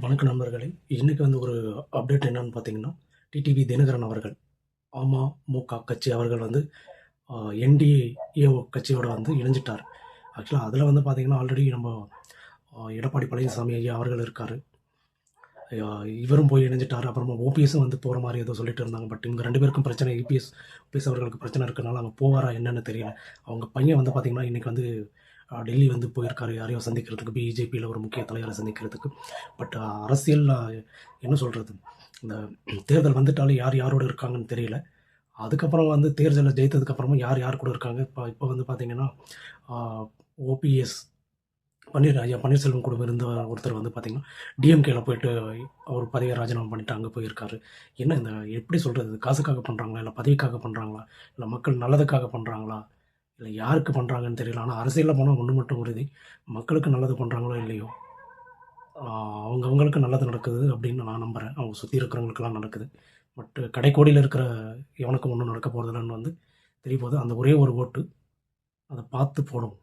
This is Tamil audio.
வணக்கம் நண்பர்களே. இன்றைக்கி வந்து ஒரு அப்டேட் என்னன்னு பார்த்தீங்கன்னா டிடிவி தினகரன் அவர்கள் அமமுக கட்சி அவர்கள் வந்து என்டிஏ கட்சியோட வந்து இணைஞ்சிட்டார். ஆக்சுவலாக அதில் வந்து பார்த்தீங்கன்னா ஆல்ரெடி நம்ம எடப்பாடி பழனிசாமி ஐயா அவர்கள் இருக்கார். இவரும் போய் இணைஞ்சிட்டார். அப்புறமா ஓபிஎஸும் வந்து போகிற மாதிரி ஏதோ சொல்லிட்டு இருந்தாங்க. பட் இவங்க ரெண்டு பேருக்கும் பிரச்சனை இபிஎஸ் ஓபிஎஸ் அவர்களுக்கு பிரச்சனை இருக்கனால அங்கே போவாரா என்னென்னு தெரியல. அவங்க பையன் வந்து பார்த்தீங்கன்னா இன்றைக்கி வந்து டெல்லி வந்து போயிருக்காரு. யாரையும் சந்திக்கிறதுக்கு பிஜேபியில் ஒரு முக்கிய தலைவரை சந்திக்கிறதுக்கு. பட் அரசியல் என்ன சொல்கிறது இந்த தேர்தல் வந்துட்டாலும் யார் யாரோட இருக்காங்கன்னு தெரியல. அதுக்கப்புறம் வந்து தேர்தலில் ஜெயித்ததுக்கப்புறமா யார் யார் கூட இருக்காங்க? இப்போ இப்போ வந்து பார்த்தீங்கன்னா ஓபிஎஸ் பன்னீர் ஐயா பன்னீர்செல்வம் கூட இருந்த ஒருத்தர் வந்து பார்த்தீங்கன்னா டிஎம்கேல போயிட்டு அவர் பதவியை ராஜினாமா பண்ணிட்டு அங்கே போயிருக்காரு. என்ன இந்த எப்படி சொல்கிறது காசுக்காக பண்ணுறாங்களா இல்லை பதவிக்காக பண்ணுறாங்களா இல்லை மக்கள் நல்லதுக்காக பண்ணுறாங்களா இல்லை யாருக்கு பண்ணுறாங்கன்னு தெரியல. ஆனால் அரசியலில் போனால் ஒன்று மட்டும் உறுதி. மக்களுக்கு நல்லது பண்ணுறாங்களோ இல்லையோ? அவங்கவுங்களுக்கு அவங்க அவங்களுக்கு நல்லது நடக்குது அப்படின்னு நான் நம்புகிறேன் அவங்க சுற்றி இருக்கிறவங்களுக்கெல்லாம் நடக்குது. பட் கடைக்கோடியில் இருக்கிற எவனுக்கும் ஒன்றும் நடக்க போகிறதில்லன்னு வந்து தெரிய போகுது. அந்த ஒரே ஒரு ஓட்டு அதை பார்த்து போடும்